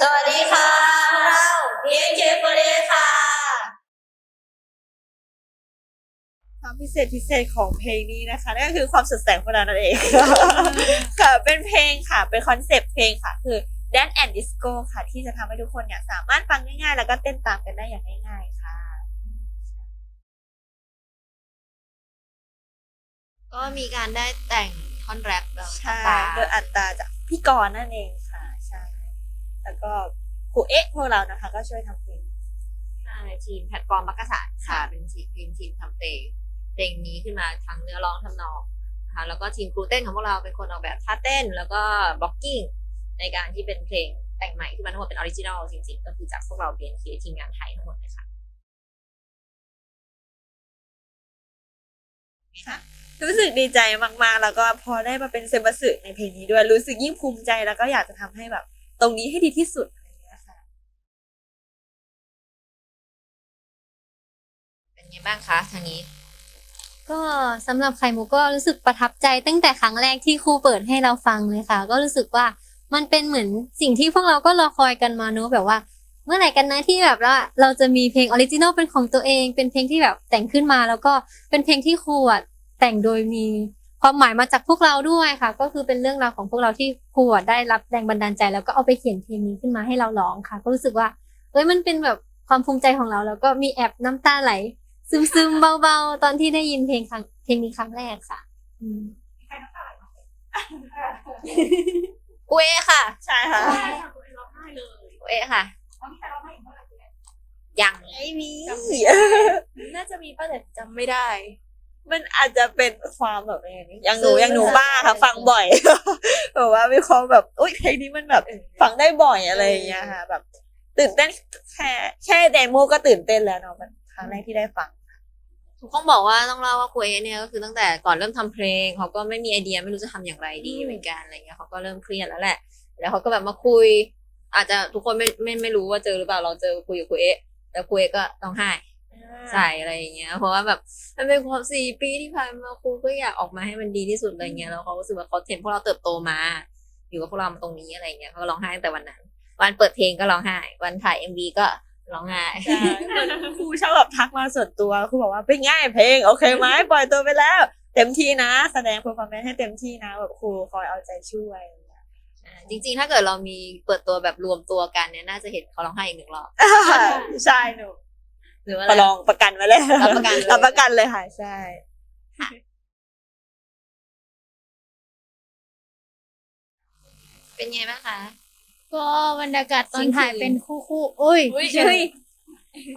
สวัสดีค่ะพวกเราเพียงเคฟเดค่ะ ความพิเศษพิเศษของเพลงนี้นะคะนั่นก็คือความสดใสของเรานั่นเอง ค่ะเป็นเพลงค่ะ เป็นคอนเซปต์เพลงค่ะ คือ Dance and Disco ค่ะ ที่จะทำให้ทุกคนเนี่ยสามารถฟังง่ายๆ แล้วก็เต้นตามกันได้อย่างง่ายๆค่ะ ก็มีการได้แต่งท่อนแรปแบบใช่ตาโดยอัตราจากพี่กรณ์นั่นเองค่ะใช่ แล้วก็ครูเอ๊ะพวกเรานะคะ ก็ช่วยทำเพลงใช่ทีมแพลตฟอร์มมักกะสานค่ะเป็นทีมทีมทีมทำเพลงเพลงนี้ขึ้นมาทั้งเนื้อร้องทำนองนะคะแล้วก็ทีมครูเต้นของพวกเราเป็นคนออกแบบท่าเต้น แล้วก็บล็อกกิ้งในการที่เป็นเพลงแต่งใหม่ที่มันทั้งหมดเป็นออริจินอลจริงๆ ก็คือจากพวกเราเบียนทีมงานไทยทั้งหมดเลยค่ะรู้สึกดีใจมากๆ แล้วก็พอได้มาเป็นเซมบัสึในเพลงนี้ด้วย รู้สึกยิ่งภูมิใจแล้วก็อยากจะทำให้แบบ ตรงนี้ให้ดีที่สุดอะไรอย่างเงี้ยค่ะเป็นไงบ้างคะทางนี้ ก็สำหรับไข่มุกก็รู้สึกประทับใจตั้งแต่ครั้งแรกที่ครูเปิดให้เราฟังเลยค่ะ ก็รู้สึกว่ามันเป็นเหมือนสิ่งที่พวกเราก็รอคอยกันมาเนอะแบบว่า เมื่อไหร่กันนะที่แบบว่าเราจะมีเพลงออริจินอลเป็นของตัวเอง เป็นเพลงที่แบบแต่งขึ้นมาแล้วก็เป็นเพลงที่ครูอะแต่งโดยมี ความหมายมาจากพวกเราด้วยค่ะ ก็คือเป็นเรื่องราวของพวกเราที่ครูอะได้รับแรงบันดาลใจ แล้วก็เอาไปเขียนเพลงนี้ขึ้นมาให้เราร้องค่ะ ก็รู้สึกว่าเอ้ยมันเป็นแบบความภูมิใจของเรา แล้วก็มีแอบน้ำตาไหล ซึมๆเบาๆ ตอนที่ได้ยินเพลงครั้งเพลงนี้ครั้งแรกค่ะอืมกูเอค่ะ ใช่ค่ะกูเอค่ะยังไม่มีน่าจะมีป้าแต่จำไม่ได้ มันอาจจะเป็นความแบบอะไรอย่างนี้อย่างหนูซื้ออย่างหนูบ้าค่ะใช่ฟังบ่อยแบบว่ามีความแบบอุ้ยเพลงนี้มันแบบฟังได้บ่อยอะไรอย่างเงี้ยค่ะแบบ ตื่นเต้นแค่แค่เดโมก็ตื่นเต้นแล้วเนาะมันครั้งแรกที่ได้ฟังต้องบอกว่าต้องเล่าว่าคุยเนี่ยก็คือตั้งแต่ก่อนเริ่มทำเพลงเขาก็ไม่มีไอเดียไม่รู้จะทำอย่างไรดีอืมเหมือนกันอะไรเงี้ยเขาก็เริ่มเครียดแล้วแหละ แล้วเขาก็แบบมาคุย อาจจะทุกคนไม่ไม่ไม่รู้ว่าเจอหรือเปล่าเราเจอคุยกับคุยเอะแล้วคุยเอะก็ร้องไห้ ใส่อะไรอย่างเงี้ย เพราะว่าแบบมันเป็นความสี่ปีที่ผ่านมาครูก็อยากออกมาให้มันดีที่สุดอะไรเงี้ยแล้วเขารู้สึกว่าเขาเห็นพวกเราเติบโตมา อยู่กับพวกเรามาตรงนี้อะไรเงี้ยเขาก็ร้องไห้ตั้งแต่วันนั้น วันเปิดเพลงก็ร้องไห้ วันถ่ายเอ็มวีก็ร้องไห้ใช่เหมือนครูชอบแบบทักมาส่วนตัวครูบอกว่าเป็นง่ายเพลงโอเคไหมปล่อยตัวไปแล้ว เต็มที่นะ แสดง performance ให้เต็มที่นะแบบครูคอยเอาใจช่วยอะไรอย่างเงี้ยอ่าจริงๆ ถ้าเกิดเรามีเปิดตัวแบบรวมตัวกันเนี่ยน่าจะเห็นเขาร้องไห้อีกหนึ่งรอบ ใช่หนู หรือว่าประลองประกันไว้เลยรับประกันเลย รับประกันเลยค่ะใช่เป็นไงบ้างคะ ก็บรรยากาศตอนเที่ยงคืนถ่ายเป็นคู่คู่ๆอุ้ยอุ๊ยเฉย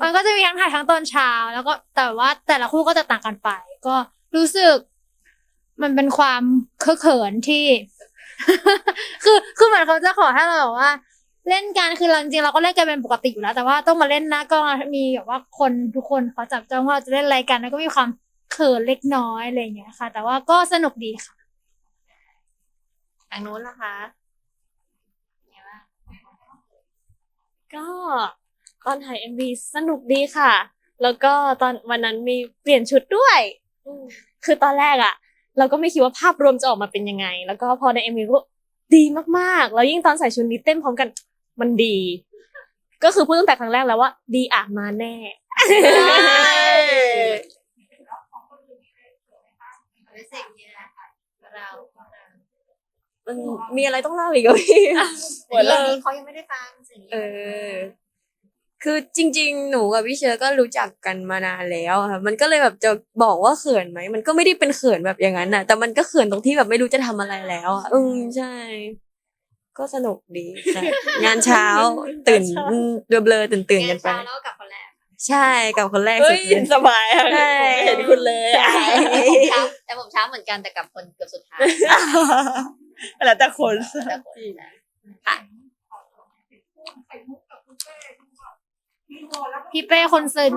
มันก็จะมีทั้งถ่ายทั้งตอนเช้า แล้วก็แต่ว่าแต่ละคู่ก็จะต่างกันไป ก็รู้สึก มันเป็นความเคอะเขินที่ คือคือเหมือนเขาจะขอให้เราแบบว่า เล่นกันคือเราจริงๆเราก็เล่นกันเป็นปกติอยู่แล้ว แต่ว่าต้องมาเล่นหน้ากล้องมีแบบว่าคนทุกคนเขาจับจ้องว่าเราจะเล่นอะไรกัน แล้วก็มีความเขินเล็กน้อยอะไรอย่างเงี้ยค่ะ แต่ว่าก็สนุกดีค่ะทางนู้นนะคะ ก็ตอนถ่าย MV สนุกดีค่ะ แล้วก็ตอนวันนั้นมีเปลี่ยนชุดด้วย คือตอนแรกอะเราก็ไม่คิดว่าภาพรวมจะออกมาเป็นยังไง แล้วก็พอใน MV ก็ดีมากๆ แล้วยิ่งตอนใส่ชุดนี้เต้นพร้อมกัน มันดี ก็คือพูดตั้งแต่ครั้งแรกแล้วว่า ดีอะมาแน่ รู้สึกยังไงเรามันมีอะไรต้องเล่าอีกเหรอพี่เรื่องนี้เขายังไม่ได้ฟังสิ่งนี้เออ คือจริง ๆ หนูกับพี่เชอร์ก็รู้จักกันมานานแล้วอะค่ะ มันก็เลยแบบจะบอกว่าเขินไหม มันก็ไม่ได้เป็นเขินแบบอย่างนั้นน่ะ แต่มันก็เขินตรงที่แบบไม่รู้จะทำอะไรแล้วอะอืมใช่ ก็สนุกดีใช่งานเช้าตื่นอืมเบลอๆตื่นๆกันไปเช้าแล้วก็กลับคนแรกใช่กับคนแรกเฮ้สุยดเลยสบายค่ะใช่ไม่เห็นคุณเลยอะผมเช้าแต่ผมเช้าเหมือนกันแต่กลับคนเกือบสุดท้ายแล้วแต่คนแต่คนนะค่ะพี่เป้คนซึน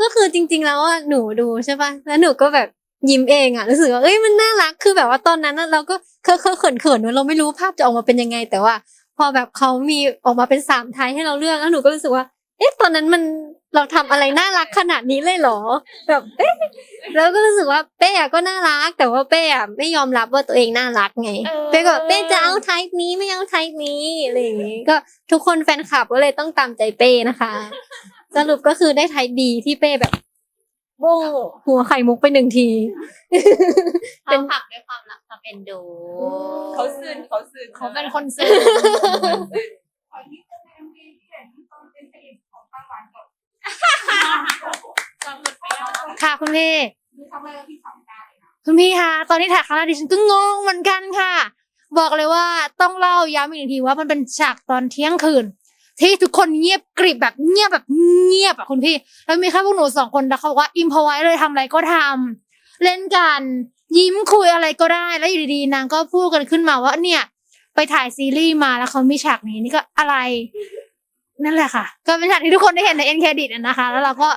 ก็คือจริง ๆ แล้วอะหนูดูใช่ป่ะแล้วหนูก็แบบ ยิ้มเองอะรู้สึกว่าเอ้ยมันน่ารักคือแบบว่าตอนนั้นน่ะเราก็เคอะเคอะเขินเขินๆเราไม่รู้ภาพจะออกมาเป็นยังไง แต่ว่า พอแบบเขามีออกมาเป็นสามไทยให้เราเลือกแล้วหนูก็รู้สึกว่า เอ๊ะตอนนั้นมันเราเราทำอะไรน่ารักขนาดนี้เลยเหรอ แบบเอ๊ะแล้วก็รู้สึกว่าเป้อะก็น่ารัก แต่ว่าเป้อะไม่ยอมรับว่าตัวเองน่ารักไงเออเป้ก็แบบเป้จะเอาไทป์นี้ไม่เอาไทป์นี้อะไรอย่างงี้ก็ทุกคนแฟนคลับก็เลยต้องตามใจเป้นะคะ สรุปก็คือได้ไทป์ดีที่เป้แบบ โบ้หัวไข่มุกไปหนึ่งทีเป็นผักด้วยความรักความเอ็นดู เขาซึนเขาซึนเขาเป็นคนซื่อค่ะคุณพี่คุณพี่คะตอนที่ถ่ายครั้งแรกดิฉันก็งงเหมือนกันค่ะ บอกเลยว่าต้องเล่าย้ำอีกหนึ่งทีว่ามันเป็นฉากตอนเที่ยงคืน ที่ทุกคนเงียบกริบแบบเงียบแบบเงียบอะคุณพี่ แล้วมีแค่พวกหนูสองคนแล้วเขาว่าอิมพอไว้เลยทำอะไรก็ทำเล่นกันยิ้มคุยอะไรก็ได้แล้วอยู่ดีๆนางก็พูดกันขึ้นมาว่าเนี่ย ไปถ่ายซีรีส์มาแล้วเขามีฉากนี้นี่ก็อะไร นั่นแหละค่ะ ก็เป็นฉากที่ทุกคนได้เห็นในเอ็นเครดิตนะคะ แล้วเราก็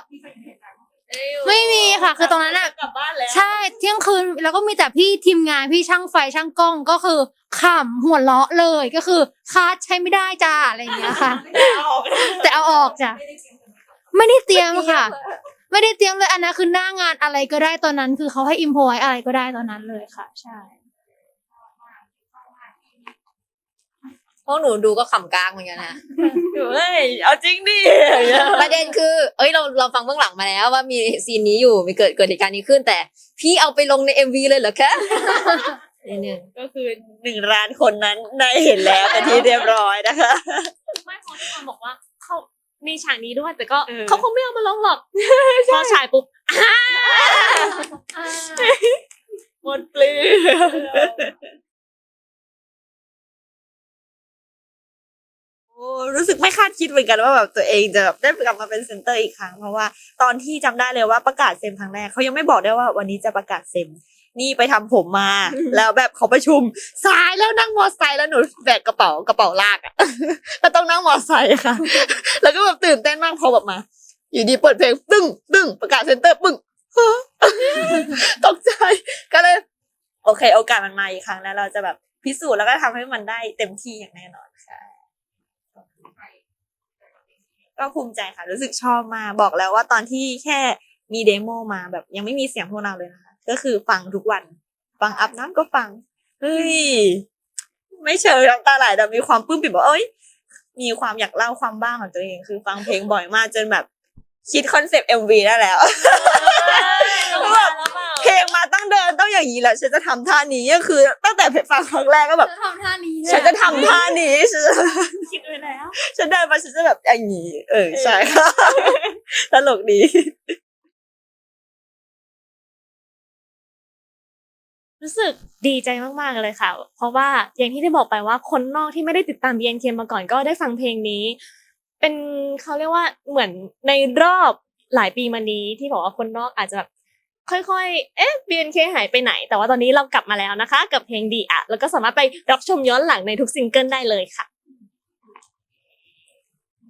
ไม่มีค่ะ คือตรงนั้นอะกลับบ้านแล้ว ใช่เที่ยงคืนแล้วก็มีแต่พี่ทีมงานพี่ช่างไฟช่างกล้องก็คือขำหัวเราะเลยก็คือคาดใช้ไม่ได้จ้าอะไรอย่างเงี้ยค่ะแต่เอาออกจ้ะไม่ได้เตรียมค่ะ ไม่ได้เตรียมเลยอันนั้นคือหน้างานอะไรก็ได้ตอนนั้น คือเขาให้อิมพอไว้อะไรก็ได้ตอนนั้นเลยค่ะ ใช่ วกหนูดูก็ขำกลางเหมือนกันนะ เฮ้ยเอาจริงดิอย่างเงี้ยประเด็นคือ เอ้ยเราเราฟังเบื้องหลังมาแล้วว่ามีซีนนี้อยู่มีเกิดเกิดเหตุการณ์นี้ขึ้น แต่พี่เอาไปลงในเอ็มวีเลยเหรอคะนิดนึงก็คือหนึ่งล้านคนนั้นได้เห็นแล้วเป็นที่เรียบร้อยนะคะ ไม่เพราะทุกคนบอกว่าเขามีฉากนี้ด้วยแต่ก็เออ เขาคงไม่เอามาลงหรอกพอฉายปุ๊บหมดปลื้มโรู้สึกไม่คาดคิดเหมือนกันว่าแบบตัวเองจะแบบได้กลับมาเป็นเซนเตอร์อีกครั้งเพราะว่าตอนที่จำได้เลยว่าประกาศเซมครั้งแรกเขายังไม่บอกได้วยว่าวันนี้จะประกาศเซมนี่ไปทำผมมา แล้วแบบเขาประชุมสายแล้วนั่งมอไซค์แล้วหนูแบกกระเป๋ากระเป๋าลากอะแล้วต้องนั่งมอไซค์ค่ะ แล้วก็แบบตื่นเต้นมากพอแบบมา อยู่ดีเปิดเพลงตึ้งตึ้งประกาศเซนเตอร์ปึ้งตกใจก็เลย โอเค โอกาสมันมาอีกครั้งแล้วเราจะแบบพิสูจน์แล้วก็ทำให้มันได้เต็มที่อย่างแน่นอนค่ะ ก็ภูมิใจค่ะ รู้สึกชอบมากบอกแล้วว่าตอนที่แค่มีเดโมมาแบบยังไม่มีเสียงพวกเราเลยนะคะ ก็คือฟังทุกวัน ฟังอัพน้ำก็ฟัง เฮ้ย ไม่เชิงน้ำตาไหลแต่มีความปลื้มปิ่มว่าเอ้ย มีความอยากเล่าความบ้าของตัวเอง คือฟังเพลงบ่อยมากจนแบบคิดคอนเซปต์เอ็มวีได้แล้วแบบเพลงมา ต้องเดินต้องอย่างนี้แหละฉันจะทำท่านี้ก็คือ ตั้งแต่ฟังครั้งแรกก็แบบ จะทำท่านี้ฉันจะทำท่านี้ฉันจะคิดไว้แล้ว ฉันเดินมาฉันจะแบบอย่างนี้เออใช่ค่ะตลกดี รู้สึกดีใจมากๆเลยค่ะ เพราะว่าอย่างที่ได้บอกไปว่าคนนอกที่ไม่ได้ติดตาม BNK มาก่อนก็ได้ฟังเพลงนี้ เป็นเขาเรียกว่าเหมือนในรอบหลายปีมานี้ที่บอกว่าคนนอกอาจจะแบบ ค่อยๆ เอ๊ะ BNK หายไปไหน แต่ว่าตอนนี้เรากลับมาแล้วนะคะ กับเพลงดีอะแล้วก็สามารถไปรับชมย้อนหลังในทุกซิงเกิลได้เลยค่ะ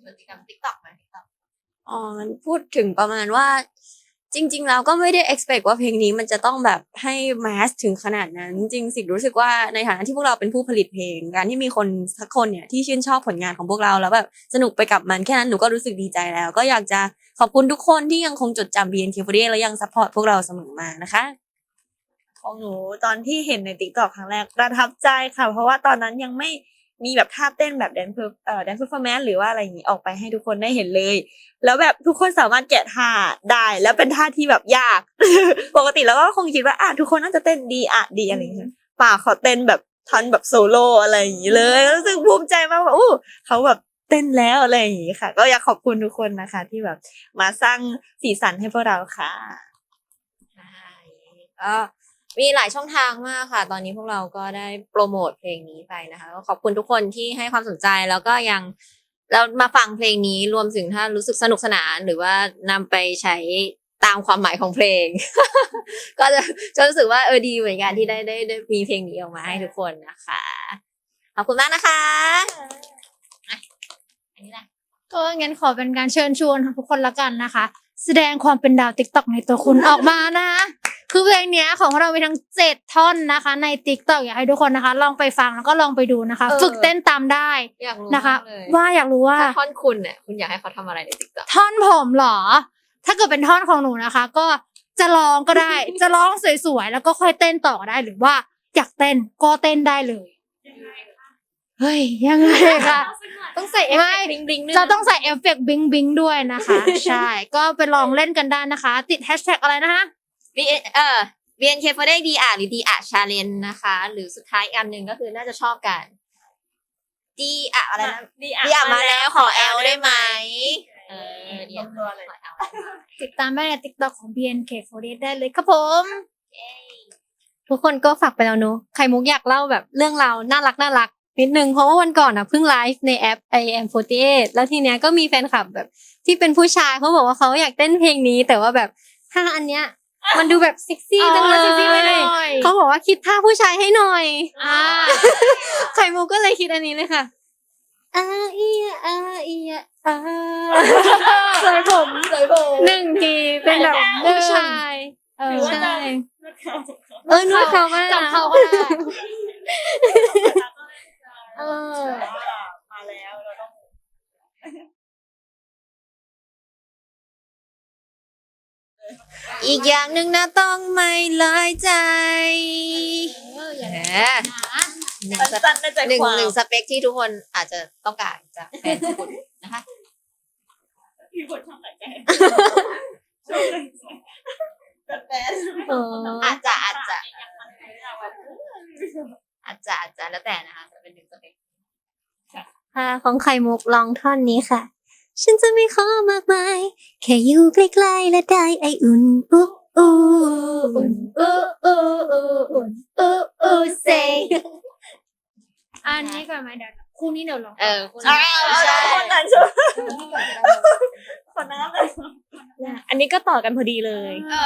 พฤติกรรมติ๊กต็อกไหม TikTok อ๋อมันพูดถึงประมาณว่า จริง ๆ แล้วก็ไม่ได้ expect ว่าเพลงนี้มันจะต้องแบบให้แมสถึงขนาดนั้น จริงสิรู้สึกว่าในฐานะที่พวกเราเป็นผู้ผลิตเพลง การที่มีคนสักคนเนี่ยที่ชื่นชอบผลงานของพวกเราแล้วแบบสนุกไปกับมันแค่นั้นหนูก็รู้สึกดีใจแล้ว ก็อยากจะขอบคุณทุกคนที่ยังคงจดจำ BNK48 และยังซัพพอร์ตพวกเราเสมอมานะคะของหนูตอนที่เห็นในติ๊กต็อกครั้งแรกประทับใจค่ะ เพราะว่าตอนนั้นยังไม่ มีแบบท่าเต้นแบบแดนเพอร์เอ่อแดนเพอร์ฟอร์แมนหรือว่าอะไรอย่างนี้ออกไปให้ทุกคนได้เห็นเลย แล้วแบบทุกคนสามารถแกะท่าได้ แล้วเป็นท่าที่แบบยาก ปกติแล้วก็คงคิดว่าอะทุกคนน่าจะเต้นดีอะดีอะไรอย่างเงี้ยป่าเขาเต้นแบบทันแบบโซโล่อะไรอย่างนี้เลยรู้สึกภูมิใจมากว่าอู้เขาแบบเต้นแล้วอะไรอย่างนี้ค่ะ ก็อยากขอบคุณทุกคนนะคะ ที่แบบมาสร้างสีสันให้พวกเราค่ะใช่ก็ มีหลายช่องทางมากค่ะ ตอนนี้พวกเราก็ได้โปรโมทเพลงนี้ไปนะคะก็ขอบคุณทุกคนที่ให้ความสนใจแล้วก็ยังแล้วมาฟังเพลงนี้รวมถึงถ้ารู้สึกสนุกสนานหรือว่านำไปใช้ตามความหมายของเพลง ก็จะจะรู้สึกว่าเออดีเหมือนกันที่ได้ได้ได้มีเพลงนี้ออกมาให้ทุกคนนะคะ ขอบคุณมากนะคะอะอันนี้แหละก็งั้นขอเป็นการเชิญชวนทุกคนละกันนะคะ แสดงความเป็นดาวติ๊กต็อกในตัวคุณออกมานะ คือเพลงเนี้ยของพวกเรามีทั้งเจ็ดท่อนนะคะ ในติ๊กต็อกอยากให้ทุกคนนะคะ ลองไปฟังแล้วก็ลองไปดูนะคะ เออ ฝึกเต้นตามได้อยากรู้นะคะ มากเลยว่าอยากรู้ว่า ถ้าท่อนคุณเนี่ยคุณอยากให้เขาทำอะไรในติ๊กต็อกท่อนผมเหรอ ถ้าเกิดเป็นท่อนของหนูนะคะ ก็จะร้องก็ได้ จะร้องสวยๆ แล้วก็ค่อยเต้นต่อก็ได้ หรือว่าอยากเต้นก็เต้นได้เลย เฮ้ย ยังไงคะ ต้องใส่เอฟไม่เฟกต์บลิงบลิงด้วยจะนะต้องใส่เอฟเฟกต์บิงบิงด้วยนะคะ ใช่ ก็ไปลองเล่นกันได้นะคะ ติดแฮชแท็กอะไรนะคะ บีเอ่อ BNK 4 d ดีอาหรือดีอาชาเลนนะคะ หรือสุดท้ายอีกอันหนึ่งก็คือน่าจะชอบกันดีอะอะไรนะดีดีอะมาแล้วขอแอลได้ไหมเออดีอะขอแอลติดตามได้ในติ๊กต็อกของ BNK48 ได้เลยครับผม ทุกคนก็ฝากไปแล้วเนอะไข่มุกอยากเล่าแบบเรื่องราวน่ารักน่ารักนิดนึงเพราะว่าวันก่อนอะเพิ่งไลฟ์ในแอป i am 48แล้วทีเนี้ยก็มีแฟนคลับแบบ ที่เป็นผู้ชายเขาบอกว่าเขาอยากเต้นเพลงนี้ แต่ว่าแบบท่าอันเนี้ย มันดูแบบเซ็กซี่จังเลยเซ็กซี่ไปหน่อย เขาบอกว่าคิดท่าผู้ชายให้หน่อย อ่าไข่มุกก็เลยคิดอันนี้เลยค่ะอาเอียอาเอียอาใส่ผมใส่ผม หนึ่งทีเป็นแบบผู้ชายเออใช่เออนวดเขาก็ได้จับนะเขาก็ได้เออ มาแล้วเราต้อง อีกอย่างหนึ่งนะต้องไม่ลอยใจแหมหนึ่งสเปสั้นๆน่าจะหนึ่งความหนึ่งสเปคที่ทุกคนอาจจะต้องการจากแฟนคุณนะคะ พี่คนชอบไหนแกชอบไหนแกเอออาจจะอาจจะอาจจะอาจจะแล้วแต่นะคะจะเป็นหนึ่งสเปค ค่ะ ของไข่มุกลองท่อนนี้ค่ะ ฉันจะไม่ขอมากมาย แค่อยู่ใกล้ๆและได้ไออุ่นอู้อู้อุ่นอู้อู้อู้อุ่นอู้อู้เซอันนี้ก่อนไหมเดี๋ยวคู่นี้เดี๋ยวลองเออคุณอ้ใช่คนนั้นใช่คนนั้นเลยอันนี้ก็ต่อกันพอดีเลยอ่า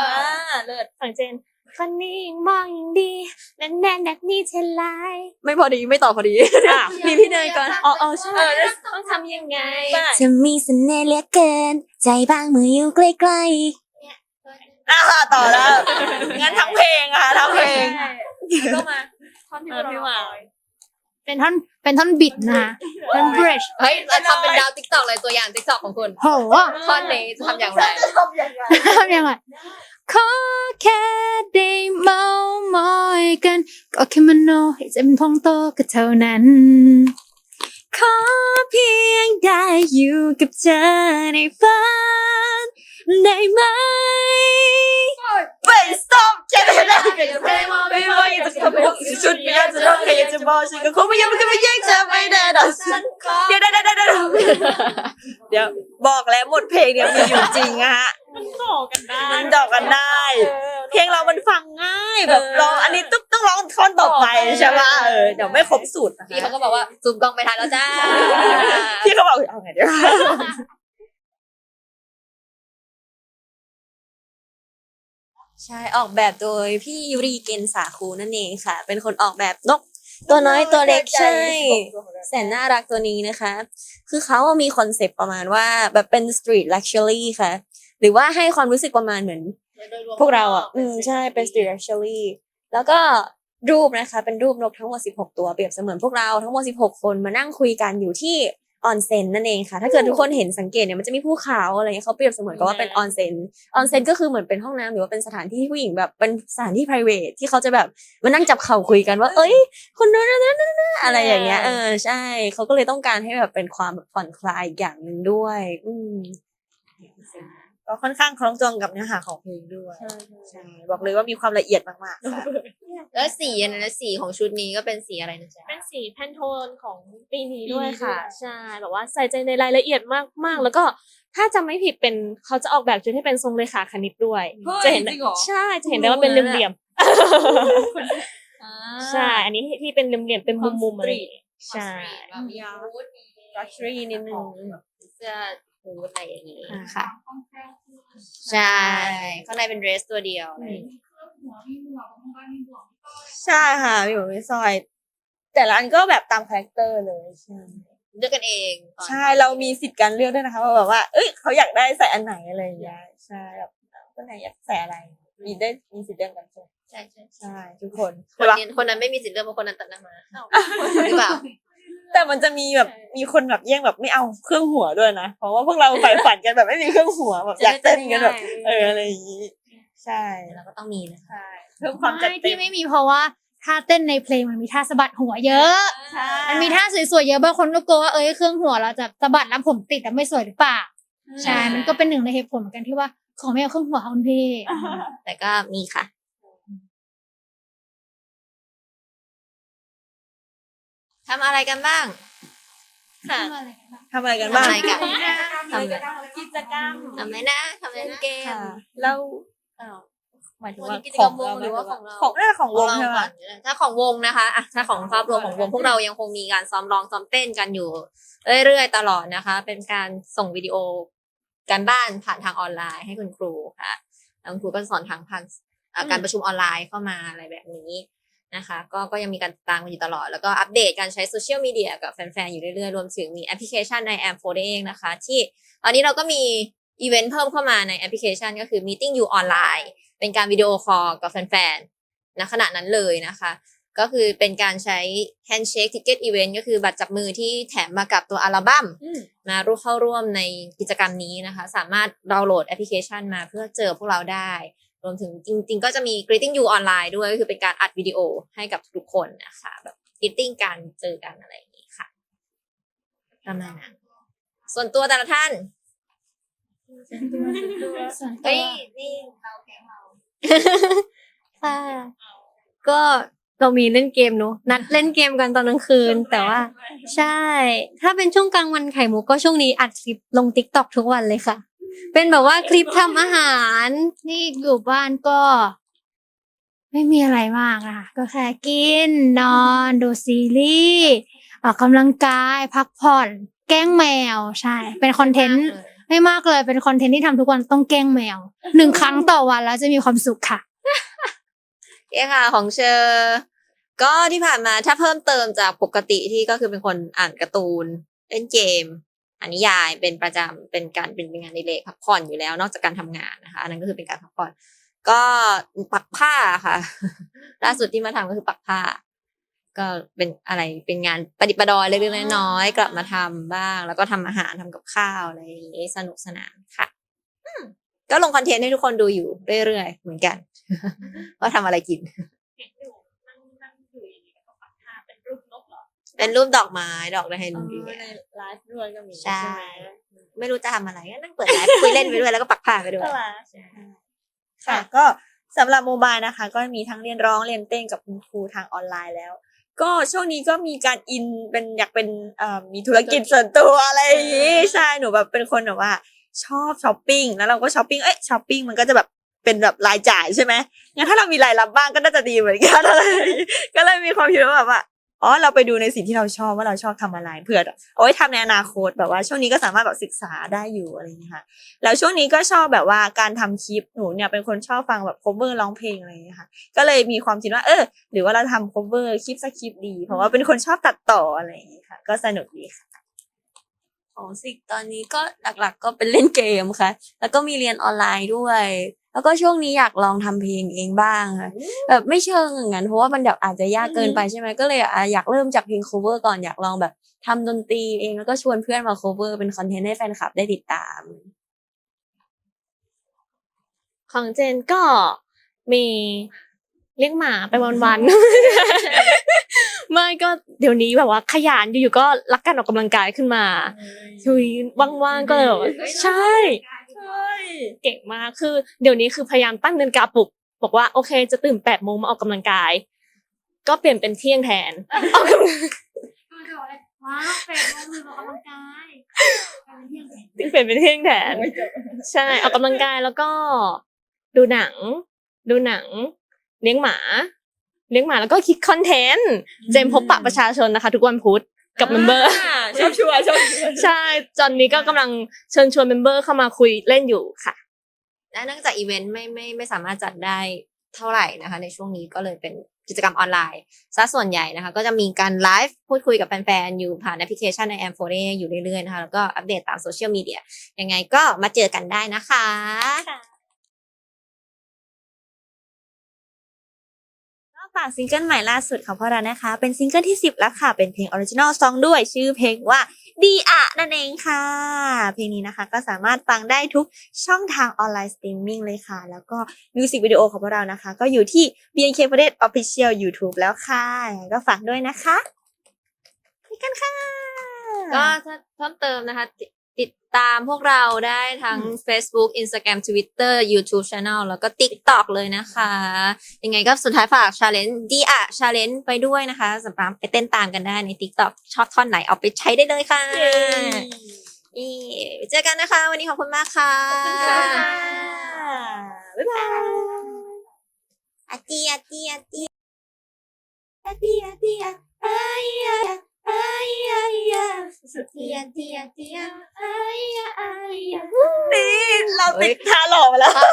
เลิศฝั่งเจน คนนี้ยังมองยังดีแน่นแน่นแบบนี้เชนไลน์ไม่พอดีไม่ต่อพอดีอะมีพี่เนยก่อนอ๋ออ๋อใช่ต้องทำยังไงจะมีเสน่ห์เหลือเกิน ใจบางเมื่ออยู่ใกล้อ่าต่อแล้วงั้นทั้งเพลงอะค่ะทั้งเพลงก็มาท่อนที่เออพี่หวา เป็นท่อนเป็นท่อนบิดนะคะเป็นบริดจ์เฮ้ยเราทำเป็นดาวติ๊กตอกเลยตัวอย่างติ๊กตอกของคุณโหท่อนนี้จะทำอย่างไรทำยังไงทำยังไงขอแค่ได้เมามอยกัน ก็แค่มโนให้ใจมันพองโตก็เท่านั้น ขอเพียงได้อยู่กับเธอในฝันได้ไหมไป stop แค่ไหนนะก็ยังไม่มาไม่ว่าจะทำให้ชุดไม่อยากจะร้องใครอยากจะบอกฉันก็คงไม่ยังไม่เคยไม่แย่งเธอไม่ได้ดอกฉันเดี๋ยวเดี๋ยวเดี๋ยวเดี๋ยวเดี๋ยวบอกแล้วหมดเพลงเนี่ยมีอยู่จริงอะฮะ ต่อกันได้มันดอกกันได้ เพลงเรามันฟังง่ายแบบร้องอันนี้ต้องต้องร้องท่อนต่อไปใช่ป่ะเออเดี๋ยวไม่ครบสูตรนะพี่คะเขาก็บอกว่าซูมกล้องไปทันแล้วจ้าพี่เขาบอกเอาไงเดี๋ยวใช่ออกแบบโดยพี่ยูรีเกนสาคูนั่นเองค่ะ เป็นคนออกแบบนก ตัวน้อยตัวเล็กใช่ แสนน่ารักตัวนี้นะคะ คือเขาอะมีคอนเซปต์ประมาณว่าแบบเป็นสตรีทลักชัวรี่ค่ะห รือว่าให้ความรู้สึกประมาณเหมือน พวกเราอะอืมใช่เป็นสตรีทลักชัวรี่แล้วก็รูปนะคะ เป็นรูปนกทั้งหมด 16 ตัวเปรียบเสมือนพวกเราทั้งหมด 16 คนมานั่งคุยกันอยู่ที่ออนเซ็นนั่นเองค่ะ ถ้าเกิดทุกคนเห็นสังเกตเนี่ยมันจะมีภูเขาอะไรเงี้ยเขาเปรียบเสมือนกับว่าเป็นออนเซ็นออนเซ็นก็คือเหมือนเป็นห้องน้ำหรือว่าเป็นสถานที่ที่ผู้หญิงแบบเป็นสถานที่ p r i v a t ที่เขาจะแบบมานั่งจับเข่าคุยกันว่า เอ้ย คนนั้นนั้นนั้นนั้นอะไรอย่างเงี้ยเออใช่เขาก็เลยต้องการให้แบบเป็นความแบบผ่อนคลายอีกอย่างหนึ่งด้วย อืม ก็ค่อนข้างคล้องจองกับเนื้อหาของเพลงด้วยใช่บอกเลยว่ามีความละเอียดมากๆค่ะแล้วสีอันนั้นนะสีของชุดนี้ก็เป็นสีอะไรนะจ๊ะเป็นสีแพนโทนของปีนี้ด้วยค่ะ ใช่แบบว่าใส่ใจในรายละเอียดมากมากๆแล้วก็ถ้าจำไม่ผิดเป็นเขาจะออกแบบชุดให้เป็นทรงเลขาคณิตด้วย จะเห็นได้ใช่จะเห็นได้ว่าเป็นเหลี่ยมๆใช่ อันนี้ที่เป็นเหลี่ยมๆเป็นมุมๆอะไรอย่างงี้ใช่แบบมีฮูดมีลักชัวรี่นิดนึงเสื้อ ฮูดอะไรอย่างงี้อ่าค่ะ ใช่ข้างในเป็นเดรสตัวเดียวอะไรอย่างงี้ใช่ค่ะมีหมวกมีสร้อย แต่ละอันก็แบบตามคาแรคเตอร์เลยใช่เลือกกันเองใช่เรามีสิทธิ์การเลือกด้วยนะคะว่าแบบว่า เอ้ยเขาอยากได้ใส่อันไหนอะไรอย่างเงี้ยใช่แบบคนไหนอยากใส่อะไร มีได้มีสิทธิ์เลือกกันใช่ไหมใช่ใช่ใช่ทุกคนคนใช่ปะนี้คนนั้นไม่มีสิทธิ์เลือกเพราะคนนั้นตัดหน้ามาหรือเปล่า แต่มันจะมีแบบมีคนแบบแย่งแบบไม่เอาเครื่องหัวด้วยนะ เพราะว่าพวกเราใฝ่ฝันกันแบบไม่มีเครื่องหัวแบบอยากเต้นกันแบบเอออะไรอย่างนี้ใช่เราก็ต้องมีนะคะใช่เพิ่มความจัดไม่เต็ที่มไม่มีเพราะว่าท่าเต้นในเพลงมันมีท่าสะบัดหัวเยอะใช่มันมีท่าสวยๆเยอะบางคนก็กลัวว่าเอ้ยเครื่องหัวเราจะสะบัดแล้วผมติดแล้วไม่สวยหรือเปล่า ใช่ มันก็เป็นหนึ่งในเหตุผลเหมือนกันที่ว่าขอไม่เอาเครื่องหัวค่ะคุณพี่ แต่ก็มีค่ะ ทำอะไรกันบ้างค่ะทำอะไรกันบ้างทำอะไรกันทำอะไรกิจกรรมทำอะไรนะทำอะไรนะเกมค่ะแล้วอ้าวหมายถึงวันว่านี้กิจกรรมวงหรือว่าของเราของน่าของวงเราใช่ไหมก่อนถ้าของวงนะคะอะถ้าของภาพรวมของวงพวกเรายังคงมีการซ้อมร้องซ้อมเต้นกันอยู่เรื่อยๆตลอดนะคะ เป็นการส่งวิดีโอการบ้านผ่านทางออนไลน์ให้คุณครูค่ะแล้วคุณครูก็จะสอนทางผ่านอะการประชุมออนไลน์เข้ามาอะไรแบบนี้ นะคะก็ก็ยังมีการติดตามกันอยู่ตลอด แล้วก็อัปเดตการใช้โซเชียลมีเดียกับแฟนๆ อยู่เรื่อยๆ รวมถึงมีแอปพลิเคชันในแอมโฟเองนะคะ ที่ตอนนี้เราก็มีอีเวนต์เพิ่มเข้ามาในแอปพลิเคชันก็คือ Meeting You Online เป็นการวิดีโอคอลกับแฟนๆณขณะนั้นเลยนะคะ ก็คือเป็นการใช้ Handshake Ticket Event ก็คือบัตรจับมือที่แถมมากับตัวอัลบั้มมาร่วมเข้าร่วมในกิจกรรมนี้นะคะ สามารถดาวน์โหลดแอปพลิเคชันมาเพื่อเจอพวกเราได้ รวมถึงจริง ๆ ก็จะมี Greeting You ออนไลน์ด้วยก็คือเป็นการอัดวิดีโอให้กับทุกคนนะคะแบบ Greeting กันเจอกันอะไรอย่างนี้ค่ะประมาณนั้นส่วนตัวแต่ละท่านเฮ้ยนี่เราแกงเราค่ะก็เรามีเล่นเกมเนอะนัดเล่นเกมกันตอนกลางคืน แต่ว่า ใช่ ถ้าเป็นช่วงกลางวันไข่มุกก็ช่วงนี้อัดคลิปลงติ๊กต็อกทุกวันเลยค่ะ เป็นแบบว่าคลิปทำอาหารนี่อยู่บ้านก็ ไม่มีอะไรมากอะค่ะก็แค่กิน นอน ดูซีรีส์ออกกำลังกายพักผ่อน แกล้งแมวใช่ เป็นคอนเทนต์ไม่มากเลยเป็นคอนเทนต์ที่ทำทุกวันต้องแกล้งแมวหนึ่งครั้งต่อวันแล้วจะมีความสุขค่ะโอเคค่ะของเชอร์ก็ที่ผ่านมาถ้าเพิ่มเติมจากปกติที่ก็คือเป็นคนอ่านการ์ตูน เล่นเกม อ่านนิยายเป็นประจำเป็นการเป็นงานในเลกพักผ่อนอยู่แล้ว นอกจากการทำงานนะคะอันนั้นก็คือเป็นการพักผ่อน ก็ปักผ้าค่ะ ล่าสุดที่มาทำก็คือปักผ้า ก็เป็นอะไรเป็นงานประดิษฐ์ประดอยเล็กๆน้อยๆกลับมาทำบ้าง แล้วก็ทำอาหารทำกับข้าวอะไรอย่างนี้สนุกสนานค่ะก็ลงคอนเทนต์ให้ทุกคนดูอยู่เรื่อยๆเหมือนกันว่าทำอะไรกิน เป็นรูปดอกไม้ดอกไดเฮนเดีย ในไลฟ์ด้วยก็มีใช่ไหมไม่รู้จะทำอะไรก็นั่งเปิดไลฟ์คุยเล่นไปด้วยแล้วก็ปักผ้าไปด้วยใช่ไหมค่ะ ก็สำหรับโมบายนะคะ ก็มีทั้งเรียนร้องเรียนเต้นกับคุณครูทางออนไลน์แล้ว ก็ช่วงนี้ก็มีการอินเป็นอยากเป็นเอ่อมีธุรกิจส่วนตัวอะไรอย่างนี้ใช่หนูแบบเป็นคนแบบว่า ชอบช้อปปิ้งแล้วเราก็ช้อปปิ้งเอ้ยช้อปปิ้งมันก็จะแบบเป็นแบบรายจ่ายใช่ไหมงั้นถ้าเรามีรายรับบ้างก็น่าจะดีเหมือนกันอะไรอย่างงี้ก็เลยมีความคิดว่าแบบว่า อ๋อเราไปดูในสิ่งที่เราชอบว่าเราชอบทำอะไรเพื่อเอาไว้ทำในอนาคตแบบว่า ช่วงนี้ก็สามารถแบบศึกษาได้อยู่อะไรอย่างเงี้ยค่ะแล้วช่วงนี้ก็ชอบแบบว่าการทำคลิปหนูเนี่ยเป็นคนชอบฟังแบบ cover ร้องเพลงอะไรอย่างเงี้ยค่ะ ก็เลยมีความคิดว่าเออ หรือว่าเราทำ cover คลิปสักคลิปดี เพราะว่าเป็นคนชอบตัดต่ออะไรอย่างเงี้ยค่ะ ก็สนุกดีค่ะของสิกตอนนี้ก็หลักๆ ก็เป็นเล่นเกมค่ะ แล้วก็มีเรียนออนไลน์ด้วย แล้วก็ช่วงนี้อยากลองทำเพลงเองบ้างค่ะแบบไม่เชิงอย่างนั้นเพราะว่ามันแบบอาจจะยากเกินไปใช่ไหมก็เลยอะอยากเริ่มจากเพลง cover ก่อนอยากลองแบบทำดนตรีเองแล้วก็ชวนเพื่อนมา cover เป็นคอนเทนต์ให้แฟนคลับได้ติดตาม ของเจนก็มีเลี้ยงหมาไปวันๆ ไม่ก็เดี๋ยวนี้แบบว่าขยันอยู่ๆก็รักการออกกำลังกายขึ้นมาชุยว่างๆก็เลยแบบว่าใช่ เก่งมากคือ เดี๋ยวนี้คือพยายามตั้งนาฬิกาปลุก บอกว่าโอเค จะตื่นแปดโมงมาออกกำลังกาย ก็เปลี่ยนเป็นเที่ยงแทนออกกำลังว้าวแปดโมงมือออกกำลังกายเปลี่ยนเป็นเที่ยงแทนใช่ออกกำลังกายแล้วก็ดูหนัง ดูหนัง เลี้ยงหมา เลี้ยงหมาแล้วก็คิดคอนเทนต์เจมส์พบปะประชาชนนะคะ ทุกวันพุธ กับเมมเบอร์ชอบชวนชอบชวนใช่จอนนี้ก็กำลังเชิญชวนเมมเบอร์เข้ามาคุยเล่นอยู่ค่ะ และเนื่องจากอีเวนต์ไม่ไม่ไม่สามารถจัดได้เท่าไหร่นะคะ ในช่วงนี้ก็เลยเป็นกิจกรรมออนไลน์ซะส่วนใหญ่นะคะ ก็จะมีการไลฟ์พูดคุยกับแฟนๆ อยู่ผ่านแอปพลิเคชันใน a m 4 a อยู่เรื่อยๆนะคะ แล้วก็อัปเดตตามโซเชียลมีเดียยังไงก็มาเจอกันได้นะคะ ฝากซิงเกิลใหม่ล่าสุดของพวกเรานะคะ เป็นซิงเกิลที่ 10 แล้วค่ะ เป็นเพลงออริจินอลซองด้วย ชื่อเพลงว่าดีอะนั่นเองค่ะ เพลงนี้นะคะก็สามารถฟังได้ทุกช่องทางออนไลน์สตรีมมิ่งเลยค่ะ แล้วก็มิวสิกวิดีโอของพวกเรานะคะ ก็อยู่ที่ BNK48 Official YouTube แล้วค่ะยังไงก็ฝากด้วยนะคะไปกันค่ะ ก็ถ้าเพิ่มเติมนะคะ ติติดตามพวกเราได้ทั้ง Facebook Instagram Twitter YouTube Channel แล้วก็ TikTok เลยนะคะ ยังไงก็สุดท้ายฝาก Challenge ดีอะ Challenge ไปด้วยนะคะสำหรับไปเต้นตามกันได้ใน TikTok ชอบท่อนไหนเอาไปใช้ได้เลยค่ะนี่เจอกันนะคะ วันนี้ขอบคุณมากค่ะ บ๊ายบายอาเจียอาเจียอาเจียอาเตียอาเตียอายา อายายาเจียเจียเจียนี่เราติดท่าหล่อมาแล้วต่อ